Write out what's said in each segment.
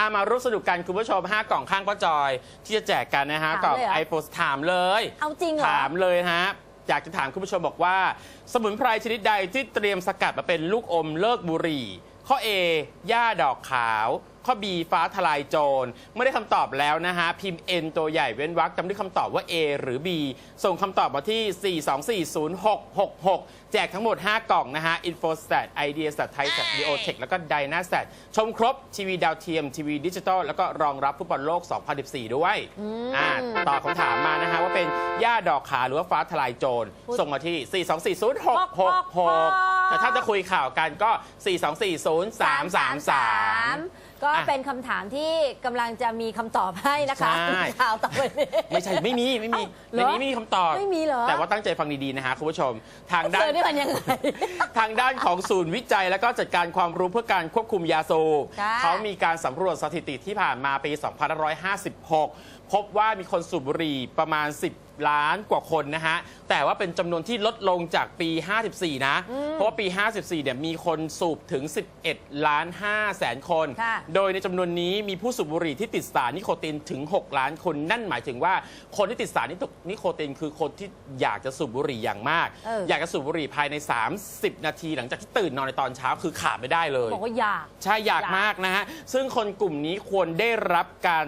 อามาร่วมสนุกกันคุณผู้ชม 5 กล่องข้างป้าจอย ที่จะแจกกันนะฮะถามกล่องเลยเหรอ ไอโฟนถามเลย เอาจริงเหรอ ถามเลยฮะ อยากจะถามคุณผู้ชมบอกว่า สมุนไพรชนิดใดที่เตรียมสกัดมาเป็นลูกอมเลิกบุหรี่ ข้อ A หญ้าดอกขาว ข้อ B ฟ้าทลายโจรไม่ได้คำตอบแล้วนะฮะ พิมพ์ N ตัวใหญ่เว้นวรรคจำด้วยคำตอบว่า A หรือ B ส่งคำตอบมาที่ 4240666 แจกทั้งหมด 5 กล่องนะฮะ Infostat Idea Stat Thai Stat Biotech แล้วก็ Dynastat ชมครบทีวีดาวเทียมทีวีดิจิตอลแล้วก็รองรับฟุตบอลโลก 2014 ด้วยอ่าตอบคำถามมานะฮะว่าเป็นหญ้าดอกขาวหรือว่าฟ้าทลายโจรพูดส่งมาที่ 4240666 แต่ถ้าจะคุยข่าวกันก็ 4240333 ก็อะเป็นคำถามที่กำลังจะมีคำตอบให้นะคะใช่ ข่าวต่อไปนี้ ไม่ใช่ไม่มีไม่มีเอ้าเหรในอนี้ไม่มีคำตอบไม่มีเหรอ แต่ว่าตั้งใจฟังดีๆนะฮะคุณผู้ชม ทางด้าเธอนนี่มันยังไง ทางด้านของศูนย์วิจัย และก็จัดการความรู้เพื่อการควบคุมยาสูบค่ะเขามีการสำรวจสถิติที่ผ่านมาปี 2556 พบว่ามีคนสูบบุหรี่ประมาณ 10 ล้านกว่าคนนะฮะ แต่ว่าเป็นจำนวนที่ลดลงจากปี 54 นะ เพราะว่าปี 54 เนี่ยมีคนสูบถึง 11 ล้าน5แสนคน ค่ะ โดยในจำนวนนี้มีผู้สูบบุหรี่ที่ติดสารนิโคตินถึง 6 ล้านคน นั่นหมายถึงว่าคนที่ติดสารนิโคตินคือคนที่อยากจะสูบบุหรี่อย่างมากเอออ ยากจะสูบบุหรี่ภายใน 30 นาที หลังจากที่ตื่นนอนในตอนเช้าคือขาดไม่ได้เลย บอกว่าอยาก ใช่อยากอยากมากนะฮะ ซึ่งคนกลุ่มนี้ควรได้รับการ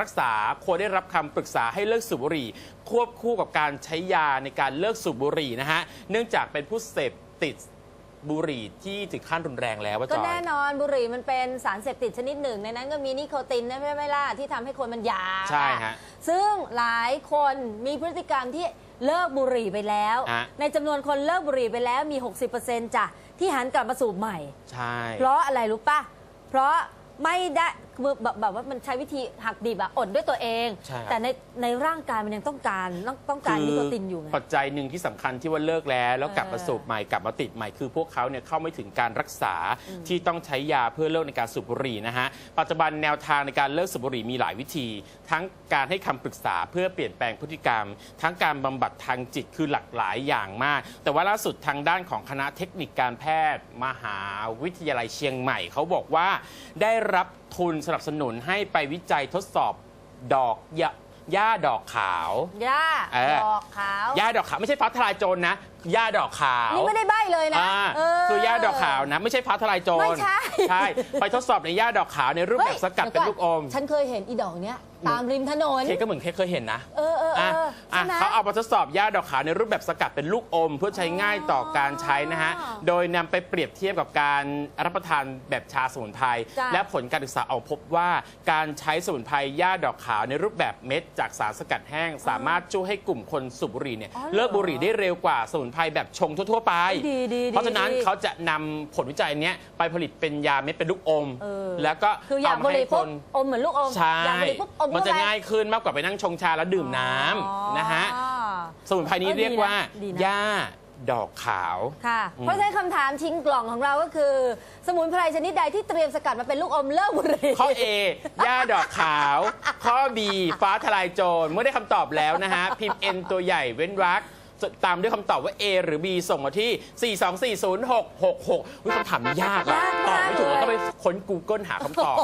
รักษาควรได้รับคำปรึกษาให้เลิกสูบบุหรี่ ควบคู่กับการใช้ยาในการเลิกสูบบุหรี่นะฮะเนื่องจากเป็นผู้เสพติดบุหรี่ที่ถึงขั้นรุนแรงแล้วว่าก็จอยแน่นอนบุหรี่มันเป็นสารเสพติดชนิดหนึ่ง ในนั้นก็มีนิโคตินนะใช่ไหมล่ะที่ทำให้คนมันอยากใช่ฮะ ซึ่งหลายคนมีพฤติกรรมที่เลิกบุหรี่ไปแล้ว ฮะ ในจำนวนคนเลิกบุหรี่ไปแล้วมี 60%จ้ะที่หันกลับมาสูบใหม่ ใช่ เพราะอะไรรู้ป่ะเพราะไม่ได้คือแบบแบบว่ามันใช้วิธีหักดิบอะอดด้วยตัวเอง ใช่ครับ แต่ในในร่างกายมันยังต้องการต้องต้องการนิโคตินอยู่ไง ปัจจัยหนึ่งที่สำคัญที่ว่าเลิกแล้ว แล้วกลับมาเออสูบใหม่กลับมาติดใหม่คือพวกเขาเนี่ยเข้าไม่ถึงการรักษาที่ต้องใช้ยาเพื่อเลิกในการสูบบุหรี่นะฮะปัจจุบันแนวทางในการเลิกสูบบุหรี่มีหลายวิธี ทั้งการให้คำปรึกษาเพื่อเปลี่ยนแปลงพฤติกรรม ทั้งการบำบัดทางจิตคือหลากหลายอย่างมาก แต่ว่าล่าสุดทางด้านของคณะเทคนิคการแพทย์ มหาวิทยาลัยเชียงใหม่เขาบอกว่าได้รับทุนสนับสนุนให้ไปวิจัยทดสอบดอกยาหญ้าดอกขาว ย่าเออ ดอกขาว หญ้าดอกขาว ไม่ใช่ฟ้าทลายโจรนะ หญ้าดอกขาวนี่ไม่ได้ใบ้เลยนะอ่าเคือหญ้าดอกขาวนะ ไม่ใช่ฟ้าทลายโจรไม่ใช่ ใช่ไปทดสอบในหญ้าดอกขาวในรูปแบบสกัดเป็นลูกอม ฉันเคยเห็นอีดอกเนี้ยตามริมถนน เคก็เหมือนเคเคยเห็นนะเออเออเออะออะใช่ไหมเขาเอามาทดสอบหญ้าดอกขาวในรูปแบบสกัดเป็นลูกอม เพื่อใช้ง่ายต่อการใช้นะฮะ อ๋อโดยนำไปเปรียบเทียบกับการรับประทานแบบชาสมุนไพร จ้ะ และผลการศึกษาออกพบว่า การใช้สมุนไพรหญ้าดอกขาวในรูปแบบเม็ดจากสารสกัดแห้ง สามารถช่วยให้กลุ่มคนสูบบุหรี่เนี่ยอ๋อเหรอเลิกบุหรี่ได้เร็วกว่าสมุนไพรแบบชงทั่ว ๆ ไป ดีดีดีเพราะฉะนั้นดีเขาจะนำผลวิจัยเนี้ยไปผลิตเป็นยาเม็ดเป็นลูกอม เออ แล้วก็คืออยากเมบุหให้รี่คปุ๊บนอมเหมือนลูกอมใช่อยากบุหรี่ปุ๊บอมมันจะเข้าไปง่ายขึ้นมากกว่าไปนั่งชงชาแล้วดื่มน้ำอ๋อ นะฮะ สมุนไพรนี้เออดีนะเรียกว่าดีนะ หญ้าดอกขาว ค่ะ อืม เพราะฉะนั้นคำถามชิงกล่องของเราก็คือ สมุนไพรชนิดใดที่เตรียมสกัดมาเป็นลูกอมเลิกบุหรี่ ข้อ A หญ้าดอกขาว ข้อ B ฟ้าทลายโจร เมื่อได้คำตอบแล้วนะฮะ พิมพ์ N ตัวใหญ่เว้นวรรค ตามด้วยคำตอบว่า A หรือ B ส่งมาที่ 4240666วิคำถามนี้ยากอะยากตอบไม่ถูกมากเลยเราต้องไปค้น Google หาคำตอบ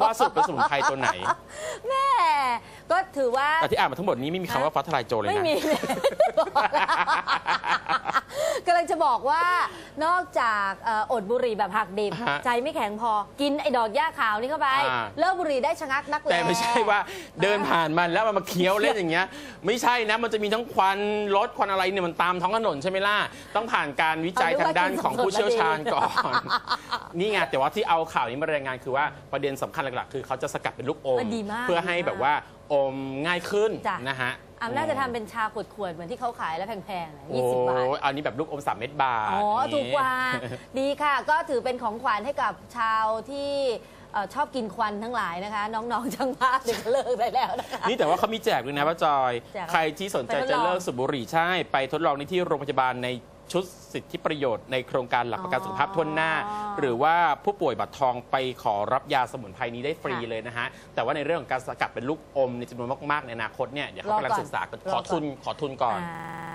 ว่าสรุปเป็นสมุนไพรตัวไหน แม่ก็ถือว่า แต่ที่อ่านมาทั้งหมดนี้ไม่มีคำว่าฟ้าทลายโจรเลยไม่นะมีกำลังจะบอกว่านอกจากเอ่ออดบุหรี่แบบหักดิบ ฮะใจไม่แข็งพอ กินไอ้ดอกหญ้าขาวนี่เข้าไป อ่า เลิกบุหรี่ได้ชะงักนักแล แต่ไม่ใช่ว่าเดินผ่านมันแล้วมันมาเคี้ยวเล่นอย่างเงี้ย ไม่ใช่นะมันจะมีทั้งควันรถควันอะไรเนี่ยมันตามท้องถนนใช่ไหมล่ะต้องผ่านการวิจัยทางด้านของผู้เชี่ยวชาญก่อน นี่ไงแต่ว่าที่เอาข่าวนี้มารายงานคือว่าประเด็นสำคัญหลักๆ คือเขาจะสกัดเป็นลูกอมเออดีมากเพื่อให้ดีมากแบบว่าอมง่ายขึ้นจ้ะ นะฮะอำน่าจะทำเป็นชาขวดๆ เหมือนที่เขาขายแล้วแพงๆนะโอ้ยี่สิบบาทอันนี้แบบลูกอมสามเม็ดบาทอ๋อย่งถูนี้กกว่า ดีค่ะ ก็ถือเป็นของขวัญให้กับชาวที่เอ่อชอบกินควันทั้งหลายนะคะ น้อง ๆ ช่างภาพเดี๋ยวก็เลิกได้แล้วนะคะ นี่แต่ว่าเขามีแจกด้วยนะว่าจอย แจกอะไรใครที่สนใจไปทดลองจะเลิกสูบบุหรี่ใช่ ไปทดลองในที่โรงพยาบาลใน ชุดสิทธิประโยชน์ในโครงการหลักประกันสุขภาพทั่วหน้าอ๋อหรือว่าผู้ป่วยบัตรทองไปขอรับยาสมุนไพรนี้ได้ฟรีค่ะเลยนะฮะ แต่ว่าในเรื่องของการสกัดเป็นลูกอมในจำนวนมากๆในอนาคตเนี่ยเดี๋ยวเขากำลังรอก่อนศึกษากันรอขอก่อนทุนขอทุนก่อนอ่า